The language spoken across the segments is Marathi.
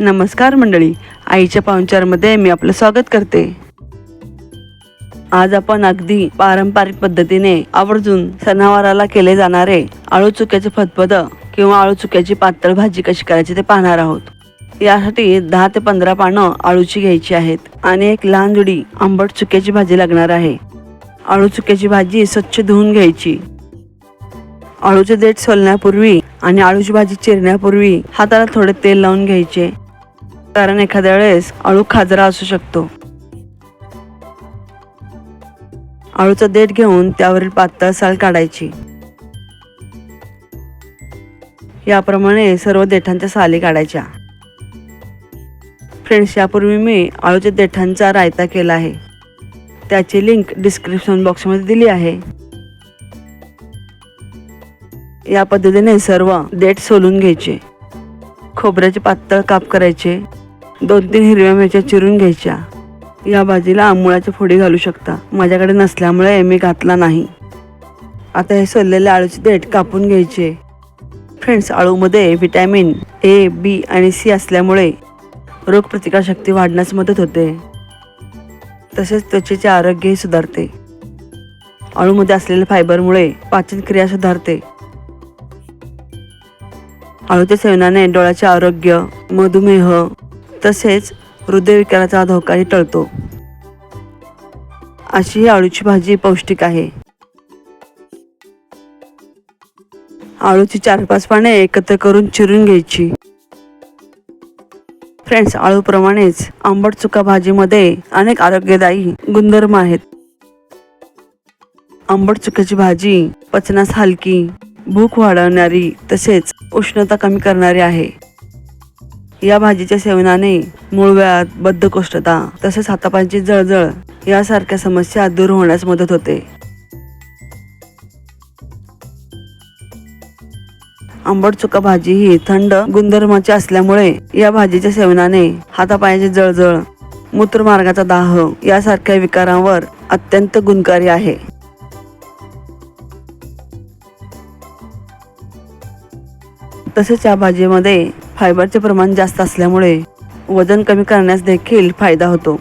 नमस्कार मंडळी. आईच्या पाहुणचारमध्ये मी आपलं स्वागत करते. आज आपण अगदी पारंपरिक पद्धतीने आवर्जून सणावाराला केले जाणारे आळू चुक्याचे फतफद किंवा आळू चुक्याची पातळ भाजी कशी करायची ते पाहणार आहोत. यासाठी दहा ते पंधरा पानं आळूची घ्यायची आहेत आणि एक लहान जुडी आंबट चुक्याची भाजी लागणार आहे. आळू चुक्याची भाजी स्वच्छ धुवून घ्यायची. आळूचे देठ सोलण्यापूर्वी आणि आळूची भाजी चिरण्यापूर्वी हाताला थोडे तेल लावून घ्यायचे. कारण एखाद्या वेळेस आळू खाजरा असू शकतो. आळूचा देठ घेऊन त्यावरील पातळ साल काढायची. याप्रमाणे सर्व देठांच्या साली काढायच्या. फ्रेंड्स यापूर्वी मी आळूच्या देठांचा रायता केला आहे. त्याची लिंक डिस्क्रिप्शन बॉक्समध्ये दिली आहे. या पद्धतीने सर्व देठ सोलून घ्यायचे. खोबऱ्याचे पातळ काप करायचे. दोन तीन हिरव्या मिरच्या चिरून घ्यायच्या. या भाजीला आंबुळाच्या फोडी घालू शकता. माझ्याकडे नसल्यामुळे मी घातला नाही. आता हे सोललेले आळूचे देठ कापून घ्यायचे. फ्रेंड्स आळूमध्ये व्हिटॅमिन ए बी आणि सी असल्यामुळे रोगप्रतिकारशक्ती वाढण्यास मदत होते. तसेच त्वचेचे आरोग्यही सुधारते. आळूमध्ये असलेल्या फायबरमुळे पाचन क्रिया सुधारते. अळूच्या सेवनाने डोळ्याचे आरोग्य मधुमेह तसेच हृदयविकाराचा धोकाही टळतो. अशी ही आळूची भाजी पौष्टिक आहे. आळूची चार पाच पाने एकत्र करून चिरून घ्यायची. फ्रेंड्स आळूप्रमाणेच आंबट चुका भाजीमध्ये अनेक आरोग्यदायी गुणधर्म आहेत. आंबट चुक्याची भाजी पचनास हलकी भूक वाढवणारी तसेच उष्णता कमी करणारी आहे. या भाजीच्या सेवनाने मूळव्याध बद्धकोष्ठता तसेच हातापांची जळजळ यासारख्या समस्या दूर होण्यास मदत होते. आंबट चुका भाजी ही थंड गुणधर्माची असल्यामुळे या भाजीच्या सेवनाने हातापायाची जळजळ मूत्रमार्गाचा दाह यासारख्या विकारांवर अत्यंत गुणकारी आहे. तसेच या भाजीमध्ये फायबरचे प्रमाण जास्त असल्यामुळे वजन कमी करण्यास देखील फायदा होतो.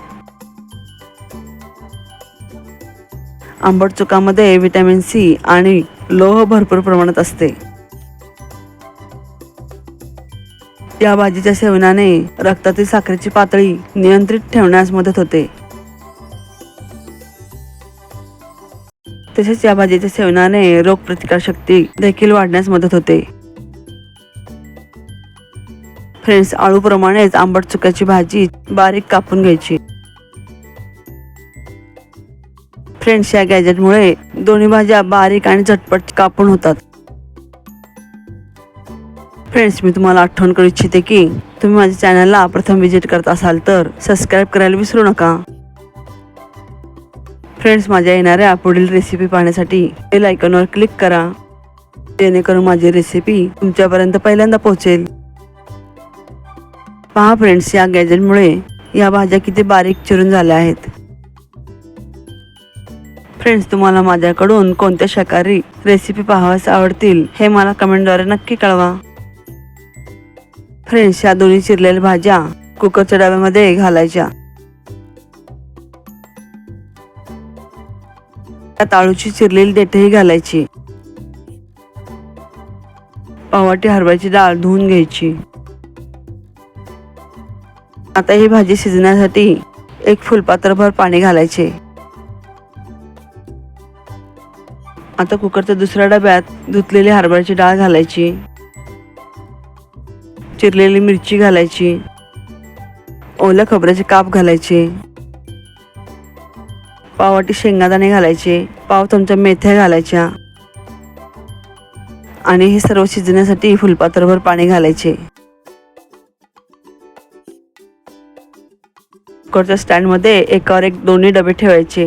आंबट चुकामध्ये व्हिटॅमिन सी आणि लोह भरपूर प्रमाणात असते. या भाजीच्या सेवनाने रक्तातील साखरेची पातळी नियंत्रित ठेवण्यास मदत होते. तसेच या भाजीच्या सेवनाने रोगप्रतिकारशक्ती देखील वाढण्यास मदत होते. फ्रेंड्स आळूप्रमाणेच आंबट चुक्याची भाजी बारीक कापून घ्यायची. फ्रेंड्स या गॅजेटमुळे दोन्ही भाज्या बारीक आणि झटपट कापून होतात. फ्रेंड्स मी तुम्हाला आठवण करू इच्छिते की तुम्ही माझ्या चॅनलला प्रथम व्हिजिट करत असाल तर सबस्क्राईब करायला विसरू नका. फ्रेंड्स माझ्या येणाऱ्या पुढील रेसिपी पाहण्यासाठी बेल आयकॉनवर क्लिक करा. जेणेकरून माझी रेसिपी तुमच्यापर्यंत पहिल्यांदा पोहोचेल. पहा फ्रेंड्स या गॅजेटमुळे या भाज्या किती बारीक चिरून झाल्या आहेत. फ्रेंड्स तुम्हाला माझ्याकडून कोणत्या शाकाहारी रेसिपी पाहाव्यास आवडतील हे मला कमेंटद्वारे नक्की कळवा. फ्रेंड्स या दोन्ही चिरलेल्या भाज्या कुकरच्या डब्यामध्ये घालायच्या. त्यात आळूची चिरलेली देठही घालायची. पावाटी हरभऱ्याची डाळ धुवून घ्यायची. आता ही भाजी शिजण्यासाठी एक फुलपात्रभर पाणी घालायचे. आता कुकरच्या दुसऱ्या डब्यात धुतलेली हरभऱ्याची डाळ घालायची. चिरलेली मिरची घालायची. ओल्या खोबऱ्याचे काप घालायचे. पाववाटी शेंगादाणे घालायचे. पाव चमचा मेथ्या घालायच्या. आणि हे सर्व शिजण्यासाठी फुलपात्रभर पाणी घालायचे. कुकरच्या स्टँडमध्ये एकावर एक दोन्ही डबे ठेवायचे.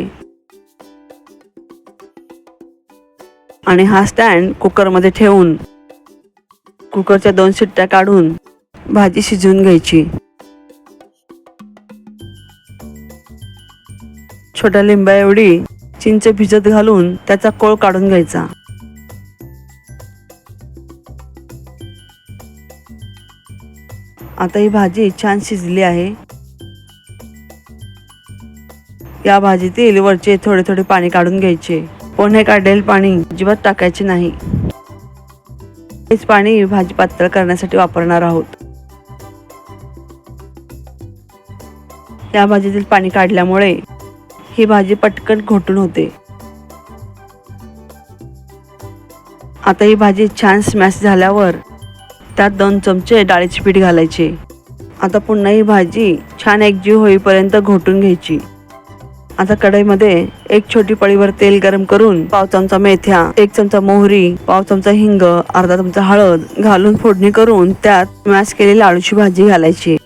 आणि हा स्टँड कुकरमध्ये ठेवून कुकरच्या दोन शिट्ट्या काढून भाजी शिजवून घ्यायची. छोट्या लिंबा एवढी चिंच भिजत घालून त्याचा कोळ काढून घ्यायचा. आता ही भाजी छान शिजली आहे. या भाजीतील वरचे थोडे थोडे पाणी काढून घ्यायचे. पण हे काढलेले पाणी अजिबात टाकायचे नाही. हेच पाणी भाजी पातळ करण्यासाठी वापरणार आहोत. या भाजीतील पाणी काढल्यामुळे ही भाजी पटकन घोटून होते. आता ही भाजी छान स्मॅश झाल्यावर त्यात दोन चमचे डाळीचे पीठ घालायचे. आता पुन्हा ही भाजी छान एकजीव होईपर्यंत घोटून घ्यायची. आता कढईमध्ये एक छोटी पळीवर तेल गरम करून पाव चमचा मेथ्या एक चमचा मोहरी पाव चमचा हिंग अर्धा चमचा हळद घालून फोडणी करून त्यात मॅश केलेली आळूची भाजी घालायची.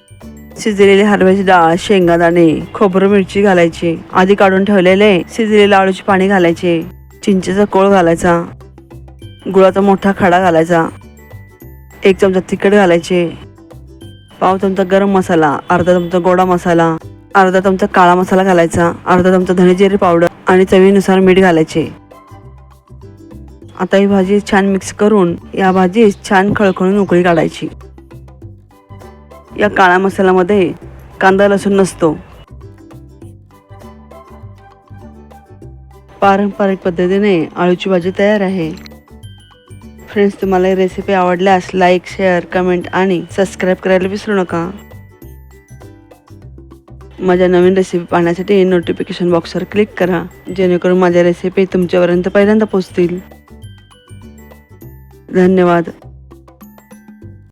शिजलेली हरभ्याची डाळ शेंगादाणे खोबरं मिरची घालायची. आधी काढून ठेवलेले शिजलेले आळूची पाणी घालायचे. चिंचेचा कोळ घालायचा. गुळाचा मोठा खडा घालायचा. एक चमचा तिखट घालायचे. पाव चमचा गरम मसाला अर्धा चमचा गोडा मसाला. अर्धा चमचा काळा मसाला घालायचा अर्धा चमचा धनेजिरे पावडर आणि चवीनुसार मीठ घालायचे. आता ही भाजी छान मिक्स करून या भाजीत छान खळखळून उकळी काढायची. या काळ्या मसाल्यामध्ये कांदा लसूण नसतो. पारंपरिक पद्धतीने आळूची भाजी तयार आहे. फ्रेंड्स तुम्हाला ही रेसिपी आवडल्यास लाईक शेअर कमेंट आणि सबस्क्राईब करायला विसरू नका. माझ्या नवीन रेसिपी पाहण्यासाठी नोटिफिकेशन बॉक्सवर क्लिक करा. जेणेकरून माझ्या रेसिपी तुमच्यापर्यंत पहिल्यांदा पोहोचतील. धन्यवाद.